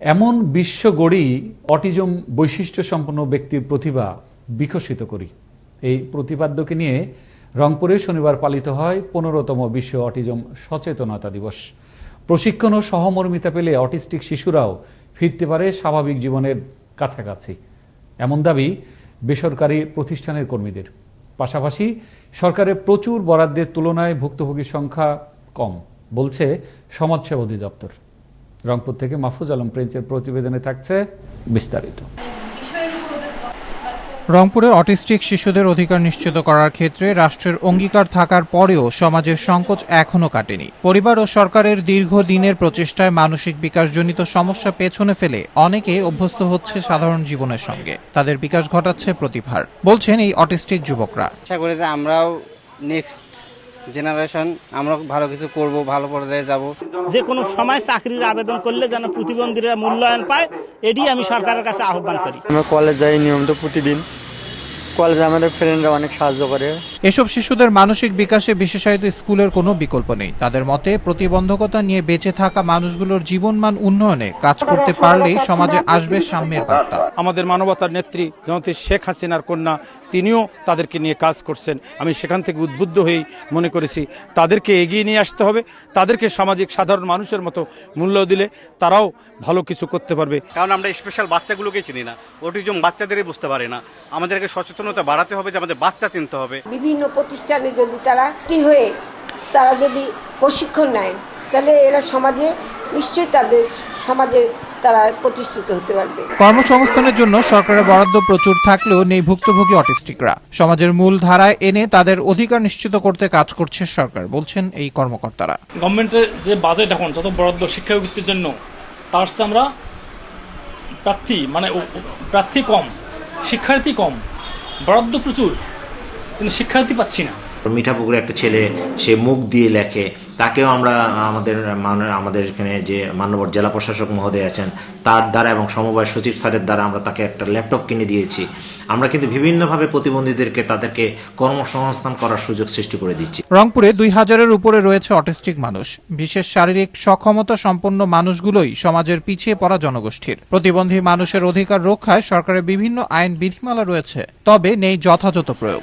এমন বিশ্ব গড়ি অটিজম বৈশিষ্ট্য সম্পন্ন ব্যক্তির প্রতিভা বিকশিত করি। এই প্রতিপাদ্যকে নিয়ে রংপুরে শনিবার পালিত হয় পনেরোতম বিশ্ব অটিজম সচেতনতা দিবস। প্রশিক্ষণ ও সহমর্মিতা পেলে অটিস্টিক শিশুরাও ফিরতে পারে স্বাভাবিক জীবনের কাছাকাছি। এমন দাবি বেসরকারি প্রতিষ্ঠানের কর্মীদের। পাশাপাশি সরকারের প্রচুর বরাদ্দের তুলনায় ভুক্তভোগীর সংখ্যা কম, বলছে সমাজসেবা অধিদপ্তর। রংপুর থেকে মাহফুজ আলম প্রিন্সের প্রতিবেদনে থাকছে বিস্তারিত। রংপুরে অটিস্টিক শিশুদের অধিকার নিশ্চিত করার ক্ষেত্রে রাষ্ট্রের অঙ্গীকার থাকার পরেও সমাজের সংকোচ এখনও কাটেনি। পরিবার ও সরকারের দীর্ঘদিনের প্রচেষ্টায় মানসিক বিকাশজনিত সমস্যা পেছনে ফেলে অনেকে অভ্যস্ত হচ্ছে সাধারণ জীবনের সঙ্গে। তাদের বিকাশ ঘটাচ্ছে প্রতিভার বলছেন এই অটিস্টিক যুবকরা। আশা করি যে আমরাও নেক্সট জেনারেশন আমরা ভালো কিছু করব ভালো পর্যায়ে যাব। যে কোনো সময় চাকরির আবেদন করলে যেন প্রতিবন্ধীরা মূল্যায়ন পায় এটি আমি সরকারের কাছে আহ্বান করি। আমরা কলেজ যাই নিয়মিত প্রতিদিন। কলেজে আমাদের ফ্রেন্ডরা অনেক সাহায্য করে। এসব শিশুদের মানসিক বিকাশে বিশেষায়িত স্কুলের কোনো বিকল্প নেই। তাদের মতে প্রতিবন্ধকতা নিয়ে বেঁচে থাকা মানুষগুলোর জীবনমান উন্নয়নে কাজ করতে পারলেই সমাজে আসবে সাম্যের বার্তা। আমাদের মানবতার নেত্রী জনতি শেখ হাসিনার কন্যা তিনিও তাদেরকে নিয়ে কাজ করছেন। আমি সেখান থেকে উদ্বুদ্ধ হয়েই মনে করেছি তাদেরকে এগিয়ে নিয়ে আসতে হবে। তাদেরকে সামাজিক সাধারণ মানুষের মতো মূল্য দিলে তারাও ভালো কিছু করতে পারবে। কারণ আমরা স্পেশাল বাচ্চাগুলোকে চিনি না। অটিজম বাচ্চাদেরই বুঝতে পারে না। আমাদেরকে সচেতনতা বাড়াতে হবে যে আমাদের বাচ্চা চিনতে হবে। বিভিন্ন প্রতিষ্ঠানে যদি তারা কি হয়ে তারা যদি প্রশিক্ষণ নেয় তাহলে এরা সমাজে নিশ্চয়ই তাদের সমাজে তারা প্রতিষ্ঠিত হতে পারবে। কর্মসংস্থানের জন্য সরকারের বরাদ্দ প্রচুর থাকলেও নেই ভুক্তভোগী অটিস্টিকরা। সমাজের মূল ধারায় এনে তাদের অধিকার নিশ্চিত করতে কাজ করছে সরকার বলছেন এই কর্মকর্তারা। গভর্নমেন্টের যে বাজেট এখন যত বরাদ্দ শিক্ষা বৃত্তির জন্য তার চেয়ে আমরা প্রার্থী মানে প্রার্থী কম শিক্ষার্থী কম। বরাদ্দ প্রচুর কিন্তু শিক্ষার্থী পাচ্ছি না। মিঠাপুকুরে একটা ছেলে, সে মুখ দিয়ে লেখে। তাকেও আমরা, আমাদের মান- আমাদের এখানে যে মান্যবর জেলা প্রশাসক মহোদয় আছেন, তার দ্বারা এবং সমবায় সচিব স্যারের দ্বারা আমরা তাকে একটা ল্যাপটপ কিনে দিয়েছি। আমরা কিন্তু বিভিন্নভাবে প্রতিবন্ধীদেরকে তাদেরকে কর্মসংস্থান করার সুযোগ সৃষ্টি করে দিচ্ছি। রংপুরে দুই হাজারের উপরে রয়েছে অটিস্টিক মানুষ। বিশেষ শারীরিক সক্ষমতা সম্পন্ন মানুষগুলোই সমাজের পিছিয়ে পড়া জনগোষ্ঠীর। প্রতিবন্ধী মানুষের অধিকার রক্ষায় সরকারের বিভিন্ন আইন বিধিমালা রয়েছে, তবে নেই যথাযথ প্রয়োগ।